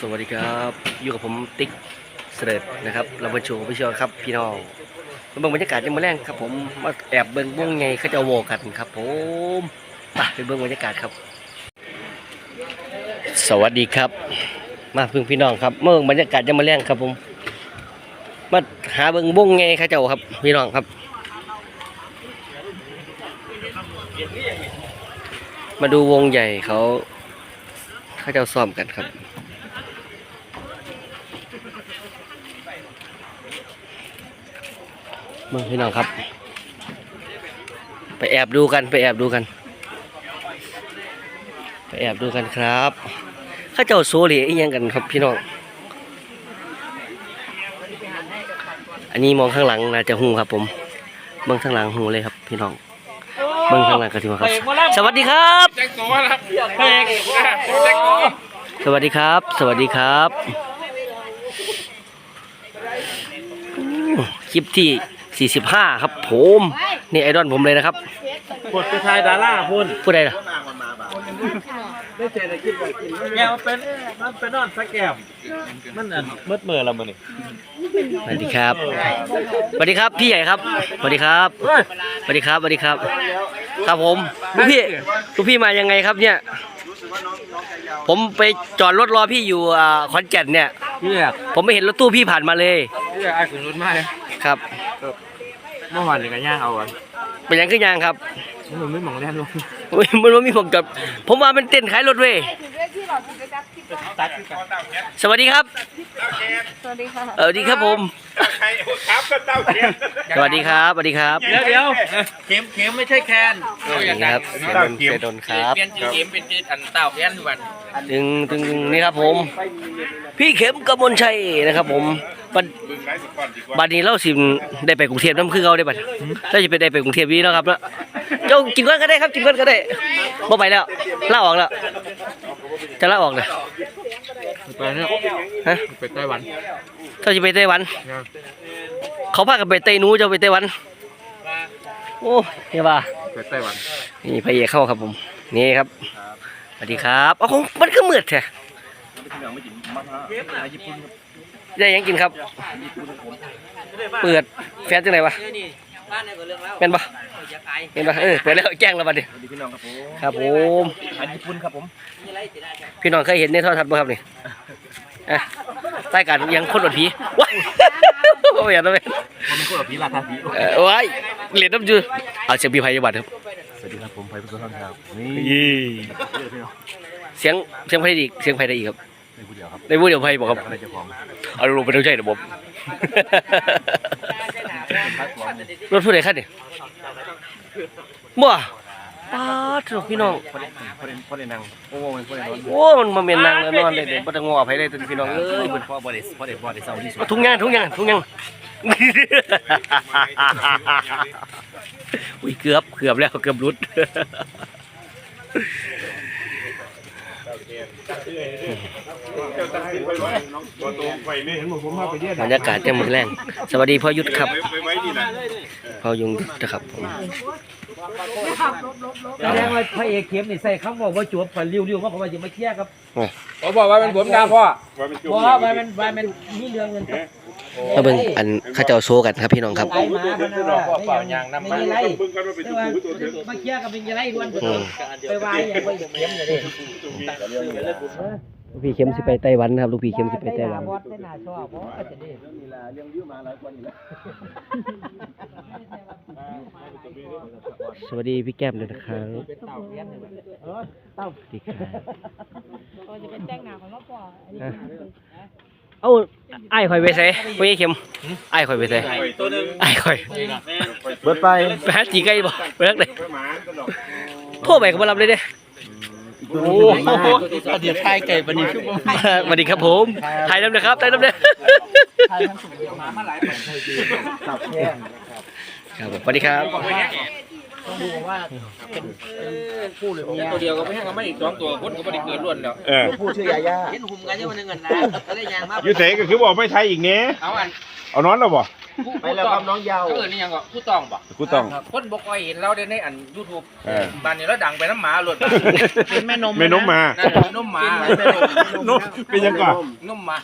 สวัสดีครับ อยู่กับผมติ๊กเสด็จนะครับเรามาโชว์พี่ชอครับพี่น้องมาเบิ่งบรรยากาศยังมาแรงครับ ผมมาแอบเบิ่งวงไงเขาจะโวกันครับ ผมไปไปเบิ่งบรรยากาศครับ สวัสดีครับ มาเพิ่งพี่น้องครับเบิ่งบรรยากาศยังมาแรงครับ ผมมาหาเบิ่งวงไงเขาเจ้าครับ พี่น้องครับ มาดูวงใหญ่เขาเขาเจ้าซ้อมกันครับ มึงพี่น้องครับ ไปแอบดูกันไปแอบดูกัน ไปแอบดูกันครับเข้าเจ้าโซเหลอีหยังกันครับพี่น้อง อันนี้มองข้างหลังน่าจะหูครับผมเบื้องข้างหลังหูเลยครับ พี่น้องเบื้องข้างหลังกันทีมาครับ สวัสดีครับแจ็คโกนะครับเพลงแจ็คโกสวัสดีครับ สวัสดีครับอู้ค ลิปที่ 45 ครับผมนี่ไอดอลผมเลยนะครับกดไปทายดาราพุ่นผู้ใดล่ะแกมันเป็นมันเป็นนอนสแกมมันอันมืดเมื่อละมันนี่สวัสดีครับสวัสดีครับพี่ใหญ่ครับสวัสดีครับเฮ้ยสวัสดีครับสวัสดีครับ ครับผมลูกพี่ลูกพี่มายังไงครับเนี่ย ผมไปจอดรถรอพี่อยู่อ่าขอนแก่นเนี่ยพี่อยากผมไม่เห็นรถตู้พี่ผ่านมาเลยพี่อยากไอ้ขุนรุ่นมากเลย ครับเมื่อวานนี่ก็ย่างเอาอะเป็นยังขึ้นยังครับมันไม่มองแน่นอนอุ๊ยมันว่ามีผมกับผมว่ามันเต้นขายรถเว้ย ตัดสวัสดีครับ สวัสดีค่ะเออดีครับผมสวัสดีครับสวัสดีครับเดี๋ยวเดี๋ยวเข็มเข็มไม่ใช่แคนนี่ครับเสดนเสดนครับเปลี่ยนชื่อเข็มเป็นชื่ออันเต่าแคนทุกวันตึงตึงนี่ครับผม พี่เข็มกมลชัยนะครับผมบัดบัดนี้เราสิได้ไปกรุงเทพน้ำคือเขาได้บัดเราจะไปได้ไปกรุงเทพนี้เนาะครับเนาะเจ้ากินก้อนก็ได้ครับกินก้อนก็ได้บ่ไปแล้วลาออกแล้ว จะลาออกเลยไปเนี่ยฮะไปไต้หวันเจ้าจะไปไต้หวัน เขาพากันไปไต้หนูเจ้าไปไต้หวัน โอ้เฮียว่าไปไต้หวัน นี่พระเอกเข้าครับผม นี่ครับ สวัสดีครับเอาของมันก็มืดแท้ได้หยังกินครับ เปิดแฟนจังไหนวะเป็นปะเป็นปะเออเปิดแล้วแจ้งแล้วบัดนี้พี่น้องครับผมครับผมอันญี่ปุ่นครับผมพี่น้องเคยเห็นในโทรทัศน์ป่ะครับนี่อะใต้การยังคนหลดผีว้ายโอ้ยอย่าทำเลยผมเป็นคนแบบพี่ราคาผีเออว้ายเหรียญน้ำจืดเอาเสียงพี่ไพยบัตรครับสวัสดีครับผมไผ่พุทธท่านครับนี่เสียงเสียงไพได้อีกเสียงไพได้อีกครับในผู้เดียวครับในพูดเดี๋ยวไพบอกครับอะไรเจ้าของเอาลงไปต้องใช่ระบบ รถผู้ใดคันเนี่ยบ่ป้าดเถอะพี่น้องพอได้พอได้พอได้นั่งโอ้โหมันพอได้นอนโอ้มันมาเมียนนางแล้วนอนเลยเด็ดบ่ต้องงอไผเลยตัวพี่น้องเอ้ยเป็นพ่อบริสพอได้พอได้เศร้าที่สุดเอาทุงยางทุงยางทุงยางอุ้ยเกือบเกือบแล้วเกือบรุด บรรยากาศยังมือแรงสวัสดีพ่อยุทธครับพ่อยุงนะครับผมแสดงว่าพระเอกเข้มนี่ใส่คำบอกว่าจวบฝันริ้วๆมาเพราะว่าจะมาเคลียร์ครับผมบอกว่าเป็นผมดาพ่อเพราะว่ามันมันมันมีเรื่องเงิน มาเบิ่งอันเข้าเจ้าโซกันครับพี่น้องครับไหลมาเพราะนะว่าไม่ยังไม่มีไรแต่ว่ามาเคลียร์กับเป็นยังไรด้วนอืม ไปว่าอย่างว่าเข้มเลยลูกพี่เข้มสิไปไต้หวันนะครับลูกพี่เข้มสิไปไต้หวัน บอสได้น่าชอบเพราะว่าจะได้สวัสดีพี่แก้มด้วยนะครับเป็นเต่าเลี้ยงเลยเออเต่าสวัสดีครับเราจะเป็นแต่งหน้าของน้องปออันนี้ เอ้าไอ้ายข่อยไปใส่พี่เข้มไอ้ายข่อยไปใส่ตัวหนึ่งไอ้ายข่อยเบิดไปไปหาจีไก่บ่ไปรักเลยโทรไปก็บ่รับเลยเด้โอ้โหเดี๋ยวทายไก่บันนี้ชุบสวัสดีครับผมถ่ายน้ำนะครับถ่ายน้ำเด้อตับแห้งครับผมสวัสดีครับ ดูว่าเป็นผู้หรือเมียตัวเดียวก็ไม่ให้ก็ไม่อีกสองตัวคนก็ไม่ได้เกินล้วนแล้วเออผู้ชื่อยาย่าเห็นหุ่มกันยังมันเงินนะก็ได้ยางมากอยู่เสก็คือบอกไม่ไทยอีกเนี้ยเอาอันเอานอนแล้วบ่ ไปแล้วครับน้องยาวเออนี่ยังก็ผู้ต้องบ่กูต้องคนบ่ค่อยเห็นเราได้ในอัน YouTube เออ บ้านนี้เราดังไปน้ำหมาหลุดเป็นแม่นมแม่นมมา นั่นน่ะนมหมานมเป็นยังก่อนนมหมา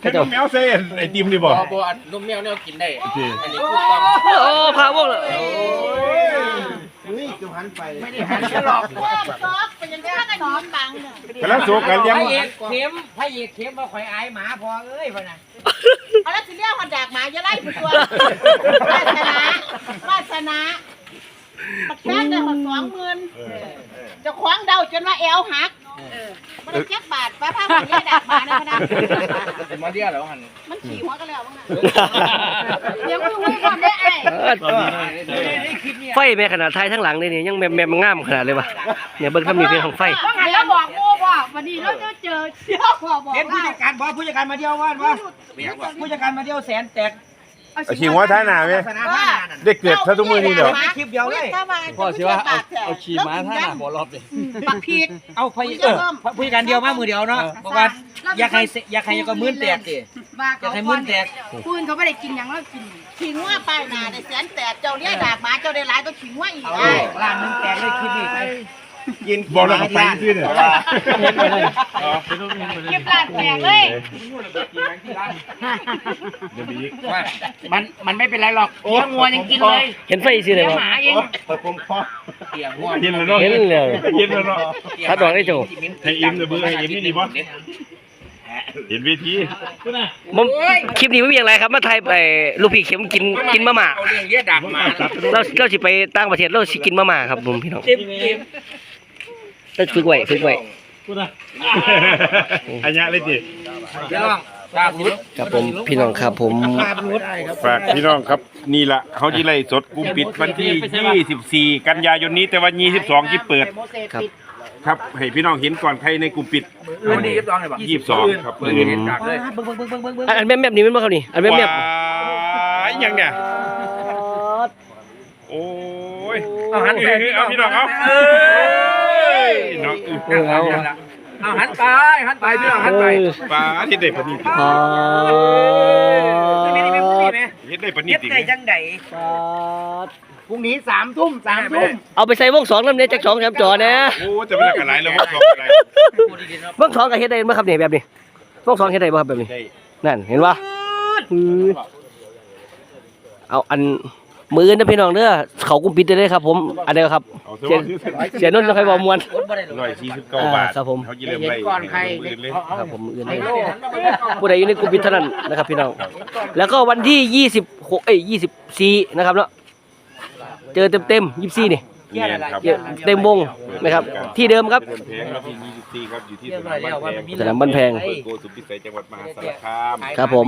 แค่นมแมวเส้นไอติมดีบ่บ่บ่อันนมแมวเนี่ยกินได้ โอเคอันนี้ผู้ต้อง โอ้พาวงเลย นี่จะหันไปไม่ได้หันกันหรอกซอกเป็นยังไงกันนอนบังเนี่ยกำลังโศกกันเลี้ยงพระเอกเข็มพระเอกเข็มบ่ค่อยอายหมาพอเอ้ยพ่นน่ะเอาแล้วสิเรียกคนแดกหมาจะไล่ผู้ตัววาสนาวาสนาปักแค่ได้หดสองหมื่นเจะคว้างเดาจนว่าเอวหักมันได้เจ็บบาทป้าผ้าคนนี้แดกหมาในพนักเป็นมาเดียวแล้วหันมันขี่หัวก็แล้วมั้งน่ะเดี๋ยวมึงไม่ก่อนได้ไอ้ไฟแม่ขนาดไทยทั้งหลังเลยนี่ยังแม่แม่งามขนาดเลยวะเนี่ยเบิ่งถ้ามีเพียงของไฟต้องหันแล้วบอกโม่ว่าวันนี้เราจะเจอเชี่ยวบอกบอกเห็นผู้ว่าจัดการบอกผู้จัดการมาเดียวว่าว่าผู้จัดการมาเดียวแสนแตกเอาชิงหัวท้ายหน้าไหมสนามหน้านั่นได้เกิดซะทุกมือนี่เหรอคลิปเดียวเลยพ่อสิว่าเอาเอาขี่ม้าท่าหน้าบ่รอบเลยปักพีกเอาผู้เออผู้จัดการเดียวมามือเดียวเนาะบอกว่าอยากให้อยากให้ก็มื้นแตกดิว่าอยากให้มื้นแตกปืนเขาไม่ได้กินอย่างเรากิน ขิงว่าป้ายหนาได้แสนแตกเจ้าเลี้ยดากหมาเจ้าได้หลายก็ขิงว่าอีกเอาได้ล้านนึงแตกเลยคลิปนี้ไปกินบอกแล้วก็ไปขึ้นเนี่ยเก็บลานแตกเลยเดี๋ยมันมันไม่เป็นไรหรอกเลี้ยงวัวยังกินเลยเห็นไฟสิเลยเลี้ยงหมาเองเปิดผมคอเลี้ยงวัวเย็นแล้วเนาะเห็นเลยเย็นแล้วเนาะถ้าดอกได้โจให้อิ่มเลยเบิ่งให้อิ่มนี่ดีบ่ เห็นเวทีผมคลิปนี้ไม่มีอะไรครับมาไทยไปลูกพี่เข็มกินกินมะม่าเอาเรื่องเลี้ยดักหมาเราเราสิไปต่างประเทศเราสิกินมะม่าครับผมพี่น้องจิ้มจิ้มเราฝึกไว้ฝึกไว้อันยะเลยจิเดี๋ยวลองตาพุดครับผมพี่น้องครับผมฝากพี่น้องครับนี่ล่ะเขาจะไล่สดกลุ่มปิดวันที่ 24 กันยายนนี้แต่วัน22ที่เปิดครับ ครับให้พี่น้องเห็นก่อนใครในกลุ่มปิดวันนี้ยี่สิบสองเลยป่ะ22ครับเปิดเห็นดักเลยเบิ่งเบิ่งเบิ่งเบิ่งเบิ่งเบิ่งอันอันแม่แม่นี่เป็นบ่ครับนี่อันแม่แม่ว้ายยังเนี่ยโอ้ยเอาหันไปเอาพี่น้องเอาเอ้ยน้องเออเอาเอาหันไปหันไปพี่น้องหันไปปลาที่ได้ปนิดอ๋อนี่นี่นี่นี่ เฮ็ดได้ปนิเฮ็ดดได้จังไดพรุ่งนี้สามทุ่มสามทุ่มเอาไปใส่วงสองน้ำเนี้ยจากสองแถมจอนะโอ้จะเป็นอะไรแล้วว่าของอะไรวงสองก็เฮ็ดได้บ่ครับนี่แบบนี้วงสองเฮ็ดได้บ่ครับแบบนี้ ได้นั่นเห็นปะอือเอาอัน มือนะพี่น้องเด้อเขากุมปิดได้เลยครับ ผมอันเดียวครับเอาเสียเสียนุ่นจะใครบอกมวน ร้อยสี่สิบเก้าบาทครับผม เขาจะเริ่มไล่มือเลยครับผมมืออื่นเลยผู้ใดอยู่ในกลุ่มปิดเท่านั้นนะครับ พี่น้องแล้วก็วันที่ยี่สิบหกเอ้ยยี่สิบสี่นะครับเนาะเจอเต็มเต็มยี่สิบสี่นี่เนียนครับเต็มวงนะครับ ที่เดิมครับ เดินเพลงครับที่ยี่สิบสี่ครับอยู่ที่สนามบ้านแพงสนามบ้านแพง อำเภอโกสุมพิสัยจังหวัดมหาสารคามครับผม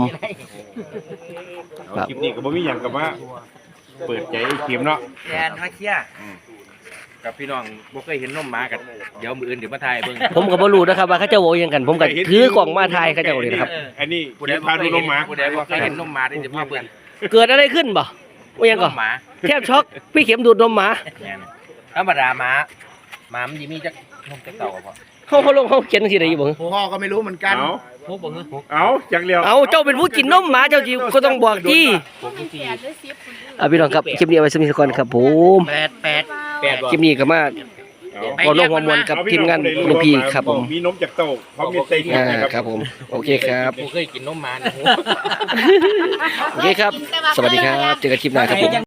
เอาคลิปนี้ก็บ่มีหยังกับว่า เปิดใจเข็มเนาะแทนมาเคลียร์กับพี่น้องบ่เคยเห็นนมหมากันเดี๋ยวมืออื่นเดี๋ยวมาถ่ายเบิ่งผมก็บ่รู้นะครับว่าเขาเจะโวยยังกัน ผมก็ถือกล่องมาทายเขาเจะโวยนะครับ อันนี้ผู้ใดพาดูนมหมาผู้ใดบ่เคยเห็นนมหมาได้จะมาเบิ่งเกิดอะไรขึ้นบ่ว่ายังก่อนนมหมาแทบช็อกพี่เข็มดูดนมหมาธรรมดาหมาหมามันสิมีจักนมจักเต่าก็พอเขาเขาลงเขาเขียนจังซี่ได้อยู่บ่พ่อก็ไม่รู้เหมือนกันเอา พวกบ่เงือเอาจังเลียวเอาเจ้าเป็นผู้กินนมหมาเจ้าจีก็ต้องบอกที่มันแปดหรือสิบคนอื่นอะพี่น้องครับคลิปนี้เอาไว้สมิสก่อนครับผมแปดแปดแปดคลิปนี้ก็มาเอาขอลงความมวลกับทีมงานลุงพีครับผมมีนมจากเต้าพร้อมมีไส้เข็มอ่านะครับครับผมโอเคครับผู้เคยกินนมหมาเนี่ยโอเคครับ สวัสดีครับ เจอกันคลิปหน้าครับผม